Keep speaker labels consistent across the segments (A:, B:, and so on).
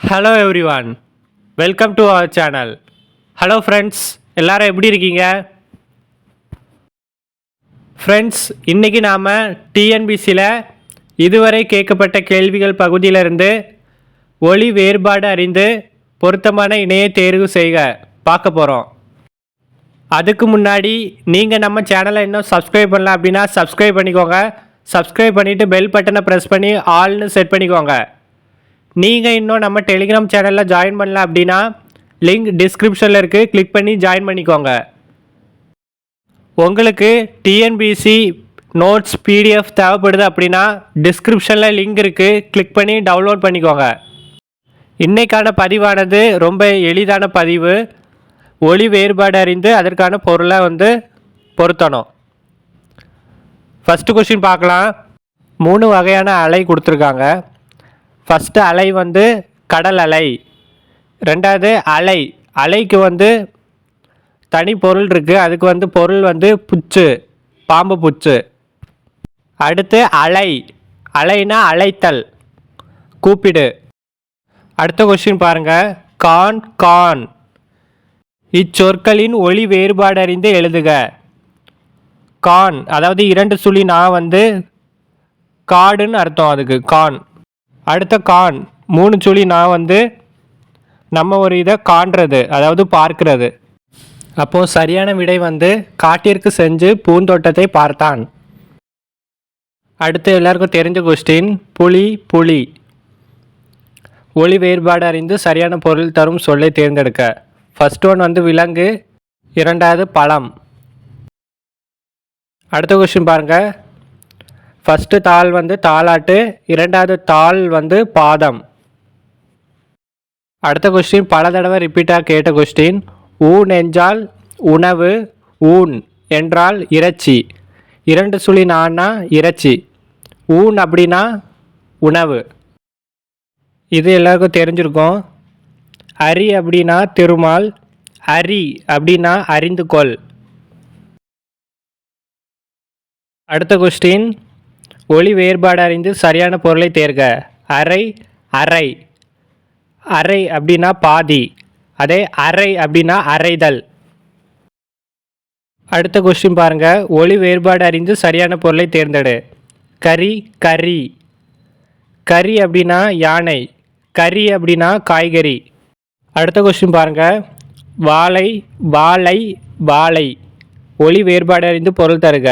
A: Hello everyone welcome to our channel hello friends எல்லாரும் எப்படி இருக்கீங்க? ஃப்ரெண்ட்ஸ் இன்றைக்கி நாம் டிஎன்பிசியில் இதுவரை கேட்கப்பட்ட கேள்விகள் பகுதியிலிருந்து ஒளி வேறுபாடு அறிந்து பொருத்தமான இணையை தேர்வு செய்க. பார்க்க போகிறோம் அதுக்கு முன்னாடி நீங்கள் நம்ம சேனலை இன்னும் சப்ஸ்கிரைப் பண்ணலாம் அப்படின்னா சப்ஸ்கிரைப் பண்ணிக்கோங்க. சப்ஸ்கிரைப் பண்ணிவிட்டு பெல் பட்டனை ப்ரெஸ் பண்ணி ஆல்னு செட் பண்ணிக்கோங்க. நீங்கள் இன்னும் நம்ம டெலிகிராம் சேனலில் ஜாயின் பண்ணல அப்படின்னா லிங்க் டிஸ்கிரிப்ஷனில் இருக்குது கிளிக் பண்ணி ஜாயின் பண்ணிக்கோங்க. உங்களுக்கு டிஎன்பிசி நோட்ஸ் பிடிஎஃப் தேவைப்படுது அப்படின்னா டிஸ்கிரிப்ஷனில் லிங்க் இருக்குது கிளிக் பண்ணி டவுன்லோட் பண்ணிக்கோங்க. இன்றைக்கான பதிவானது ரொம்ப எளிதான பதிவு. ஒளி வேறுபாடு அறிந்து அதற்கான பொருளை வந்து பொருத்தணும். ஃபஸ்ட்டு கொஸ்டின் பார்க்கலாம். மூணு வகையான அலை கொடுத்துருக்காங்க. ஃபஸ்ட்டு அலை வந்து கடல் அலை. ரெண்டாவது அலை. அலைக்கு வந்து தனி பொருள் இருக்குது அதுக்கு வந்து பொருள் வந்து புச்சு பாம்பு புச்சு. அடுத்து அலை. அலைனா அலைத்தல். கூப்பிடு. அடுத்த கொஸ்டின் பாருங்கள் கான் கான். இச்சொற்களின் ஒளி வேறுபாடு அறிந்து எழுதுக. கான். அதாவது இரண்டு சுழி நான் வந்து காடுன்னு அர்த்தம் அதுக்கு. கான். அடுத்த கான். மூணு சுழி நான் வந்து நம்ம ஒரு இதை காண்றது அதாவது பார்க்கிறது. அப்போது சரியான விடை வந்து காட்டிற்கு செஞ்சு பூந்தோட்டத்தை பார்த்தான். அடுத்து எல்லாருக்கும் தெரிஞ்ச கொஸ்டின் புலி புலி. ஒளி வேறுபாடு அறிந்து சரியான பொருள் தரும் சொல்லை தேர்ந்தெடுக்க. ஃபர்ஸ்ட் ஒன் வந்து விலங்கு இரண்டாவது பழம். அடுத்த கொஸ்டின் பாருங்கள் ஃபஸ்ட்டு தாள் வந்து தாளாட்டு இரண்டாவது தாள் வந்து பாதம். அடுத்த கொஸ்டின் பல தடவை ரிப்பீட்டாக கேட்ட கொஸ்டின் ஊன் என்றால் உணவு ஊன் என்றால் இறைச்சி. இரண்டு சுழி நான்னா இறைச்சி. ஊன் அப்படின்னா உணவு. இது எல்லாருக்கும் தெரிஞ்சிருக்கும். அரி அப்படின்னா திருமால் அரி அப்படின்னா அறிந்து கொள் அடுத்த கொஸ்டின் ஒளி வேறுபாடு அறிந்து சரியான பொருளை தேர்க. அரை அரை அரை அப்படின்னா பாதி. அதே அரை அப்படின்னா அரைதல் அடுத்த கொஸ்டின் பாருங்கள் ஒளி வேறுபாடு அறிந்து சரியான பொருளை தேர்ந்தெடு. கரி கறி. கறி அப்படின்னா யானை. கறி அப்படின்னா காய்கறி. அடுத்த கொஸ்டின் பாருங்கள் வாழை வாழை வாழை. ஒளி வேறுபாடு அறிந்து பொருள் தருக.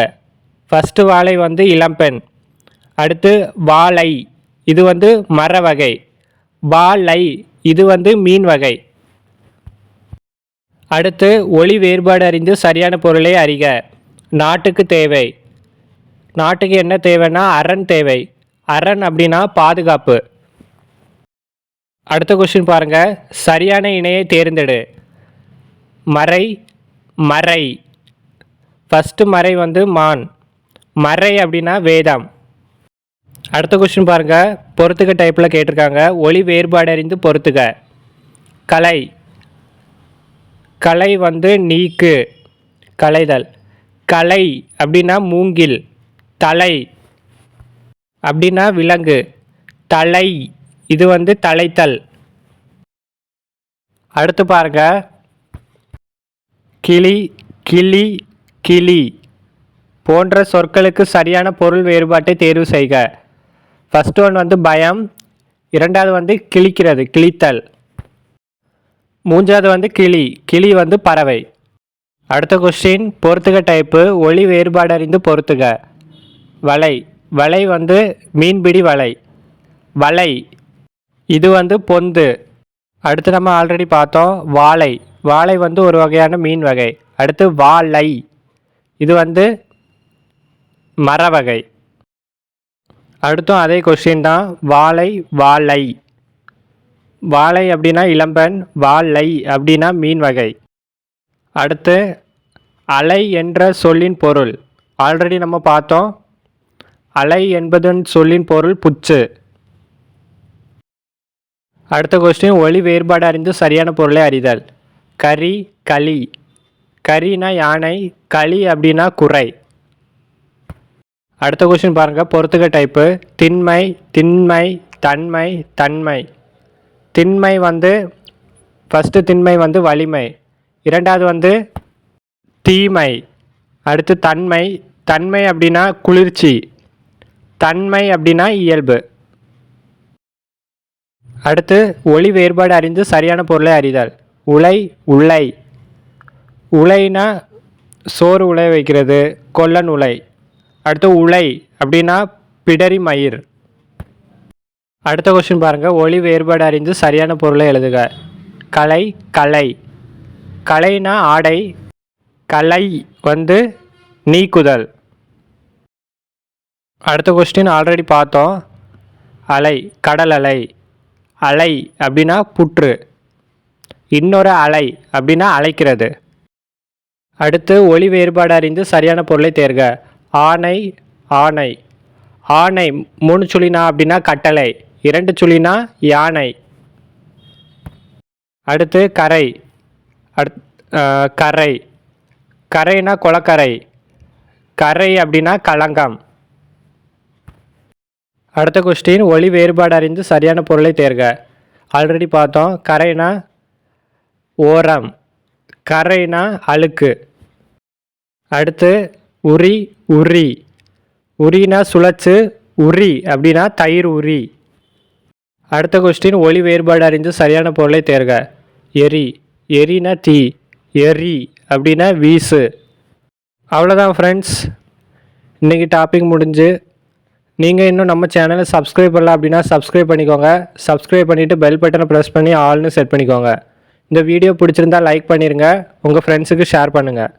A: ஃபஸ்ட்டு வாழை வந்து இளம்பெண். அடுத்து வாழை இது வந்து மர வகை. வாழை இது வந்து மீன் வகை. அடுத்து ஒளி வேறுபாடு அறிந்து சரியான பொருளை அறிக. நாட்டுக்கு தேவை. நாட்டுக்கு என்ன தேவைன்னா அரண் தேவை. அரண் அப்படின்னா பாதுகாப்பு. அடுத்த கொஸ்டின் பாருங்கள் சரியான இணையை தேர்ந்தெடு. மறை மறை. ஃபஸ்ட்டு மறை வந்து மான். மறை அப்படின்னா வேதம். அடுத்த கொஸ்டின் பாருங்கள் பொறுத்துக்க டைப்பில் கேட்டிருக்காங்க. ஒளி வேறுபாடு அறிந்து பொறுத்துக்க கலை. கலை வந்து நீக்கு. கலைதல். கலை அப்படின்னா மூங்கில். தலை அப்படின்னா விலங்கு. தலை. இது வந்து தலைத்தல். அடுத்து பாருங்க. கிளி கிளி கிளி போன்ற சொற்களுக்கு சரியான பொருள் வேறுபாட்டை தேர்வு செய்க. ஃபஸ்ட்டு ஒன் வந்து பயம். இரண்டாவது வந்து கிழிக்கிறது கிழித்தல். மூன்றாவது வந்து கிளி கிளி வந்து பறவை. அடுத்த கொஸ்டின் பொறுத்துக டைப்பு ஒளி வேறுபாடு அறிந்து பொறுத்துக. வலை வலை வந்து மீன்பிடி வலை. வலை இது வந்து பொந்து. அடுத்து நம்ம ஆல்ரெடி பார்த்தோம் வாழை. வாழை வந்து ஒரு வகையான மீன் வகை. அடுத்து வாழை இது வந்து மர வகை அடுத்தும் அதே கொஸ்டின் தான் வாழை வாழை. வாழை அப்படின்னா இளம்பன் வாழை அப்படின்னா மீன் வகை. அடுத்து அலை என்ற சொல்லின் பொருள். ஆல்ரெடி நம்ம பார்த்தோம். அலை என்பதன் சொல்லின் பொருள் புச்சு. அடுத்த கொஸ்டின் ஒளி வேறுபாடு அறிந்து சரியான பொருளை அறிதல். கரி களி. கரினா யானை களி அப்படின்னா குறை. அடுத்த கொஸ்டின் பாருங்கள் பொறுத்துக்க டைப்பு திண்மை திண்மை தன்மை தன்மை. திண்மை வந்து ஃபஸ்ட்டு திண்மை வந்து வலிமை. இரண்டாவது வந்து தீமை. அடுத்து தன்மை. தன்மை அப்படின்னா குளிர்ச்சி. தன்மை அப்படின்னா இயல்பு. அடுத்து ஒளி வேறுபாடு அறிந்து சரியான பொருளை அறிதல். உலை உலை. உலைனா சோறு உலை வைக்கிறது. கொல்லன் உலை. அடுத்து உலை அப்படின்னா பிடரி மயிர். அடுத்த கொஸ்டின் பாருங்கள் ஒளி வேறுபாடு அறிந்து சரியான பொருளை எழுதுக. கலை கலை. கலைனா ஆடை கலை வந்து நீக்குதல். அடுத்த கொஸ்டின் ஆல்ரெடி பார்த்தோம். அலை கடல் அலை. அலை அப்படின்னா புற்று. இன்னொரு அலை அப்படின்னா அழைக்கிறது அடுத்து ஒளி வேறுபாடு அறிந்து சரியான பொருளை தேர்க. ஆணை ஆணை ஆணை மூணு சுழினா அப்படின்னா கட்டளை இரண்டு சுழினா யானை. அடுத்து கரை. அடுத் கரை. கரைனா குளக்கரை. கரை அப்படின்னா களங்கம். அடுத்த கொஸ்டின் ஒளி வேறுபாடு அறிந்து சரியான பொருளை தேர்க. ஆல்ரெடி பார்த்தோம். கரைனா ஓரம். கரைனா அழுக்கு. அடுத்து உரி உரி. உரினா சுழற்சு உரி அப்படின்னா தயிர் உரி. அடுத்த கொஸ்டின் ஒளி வேறுபாடு அறிந்து சரியான பொருளை தேர்க. எரி. எரினா தீ. எரி அப்படின்னா வீசு. அவ்வளோதான் ஃப்ரெண்ட்ஸ் இன்றைக்கி டாபிக் முடிஞ்சு நீங்கள் இன்னும் நம்ம சேனலை சப்ஸ்கிரைப் பண்ணல அப்படின்னா சப்ஸ்கிரைப் பண்ணிக்கோங்க. சப்ஸ்கிரைப் பண்ணிவிட்டு பெல் பட்டனை ப்ரெஸ் பண்ணி ஆல்னு செட் பண்ணிக்கோங்க. இந்த வீடியோ பிடிச்சிருந்தா லைக் பண்ணிடுங்க உங்கள் ஃப்ரெண்ட்ஸுக்கு ஷேர் பண்ணுங்கள்